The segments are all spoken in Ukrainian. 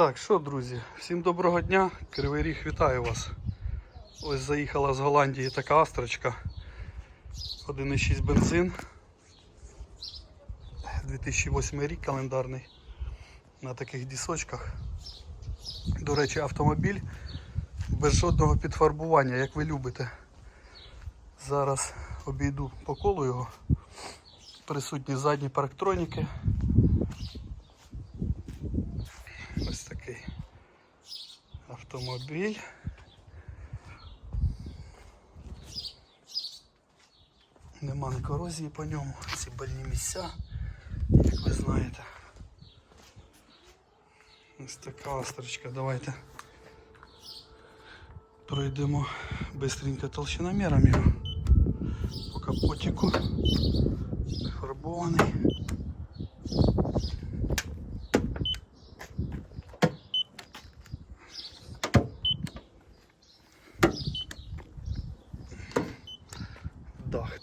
Так, що, друзі, всім доброго дня. Кривий Ріг вітаю вас. Ось заїхала з Голландії така астрочка. 1,6 бензин. 2008 рік календарний. На таких дісочках. До речі, автомобіль без жодного підфарбування, як ви любите. Зараз обійду по колу його. Присутні задні парктроніки. Ось такий автомобіль. Нема ні корозії по ньому, ці больні місця, як ви знаєте. Ось така острочка, давайте пройдемо бистренько толщиномером його. По капотику не фарбований.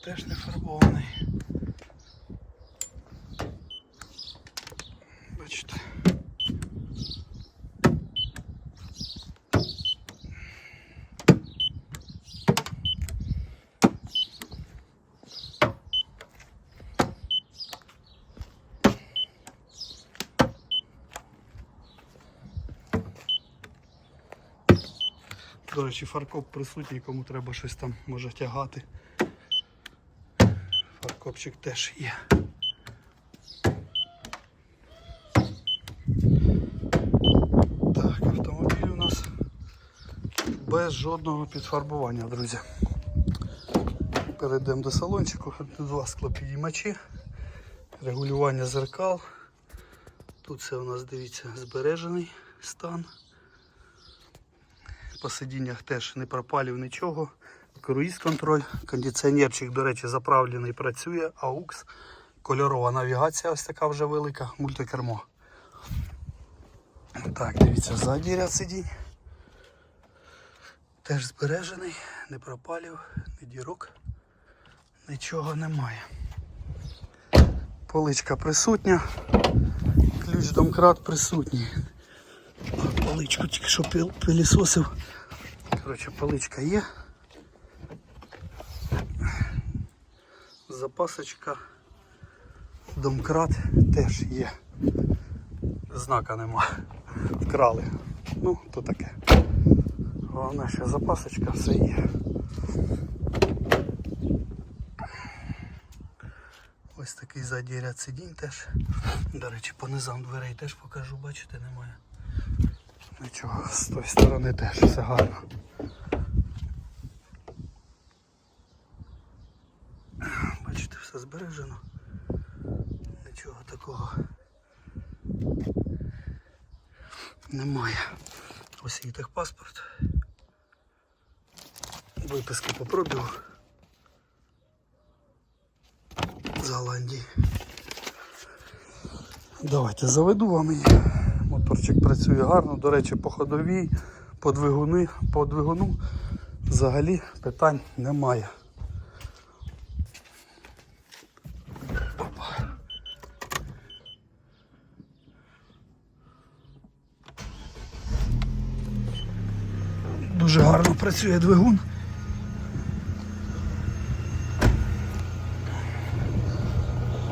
Теж не фарбований. Бачите. До речі, фаркоп присутній, кому треба щось там може тягати. Фаркопчик теж є. Так, автомобіль у нас без жодного підфарбування, друзі. Перейдемо до салончику. Два склопідіймачі, регулювання зеркал. Тут все у нас, дивіться, збережений стан. По сидіннях теж не пропалів нічого. Круїз контроль, кондиціонерчик, до речі, заправлений працює, AUX, кольорова навігація ось така вже велика, мультикермо. Так, дивіться, ззаді ряд сидінь. Теж збережений, не пропалів, не дірок, нічого немає. Поличка присутня, ключ домкрат присутній. Поличку тільки що пил- пилісосив. Коротше, поличка є. Запасочка. Домкрат теж є. Знака нема. Вкрали. Ну, то таке. Головне, що запасочка все є. Ось такий задній ряд сидінь теж. До речі, по низам дверей теж покажу, бачите, немає. Нічого, з тої сторони теж все гарно. Бачите, все збережено. Нічого такого немає. Ось і техпаспорт. Виписки по з Голландії. Давайте заведу вам її. Моторчик працює гарно, до речі, по ходовій, по двигуни, по двигуну взагалі питань немає. Дуже гарно працює двигун.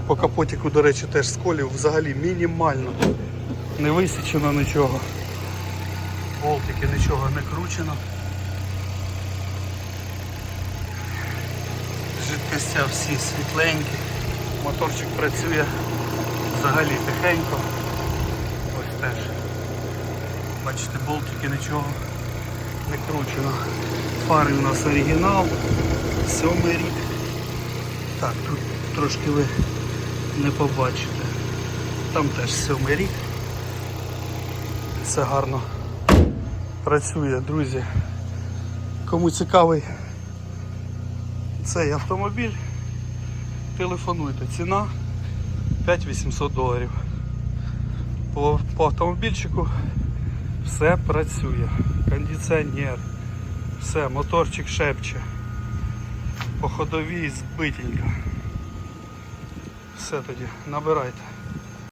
По капотику, до речі, теж сколів взагалі мінімально. Не висічено нічого. Болтики нічого не кручено. Жидкостя всі світленькі. Моторчик працює взагалі тихенько. Ось теж. Бачите, болтики нічого не кручено. Фари у нас оригінал. Сьомий рік. Так, тут трошки ви не побачите. Там теж сьомий рік. Все гарно працює, друзі. Кому цікавий цей автомобіль, телефонуйте. Ціна 5800 доларів. По, по автомобільчику все працює. Кондиціонер, все, моторчик шепче. По ходовій збитенько. Все тоді, набирайте.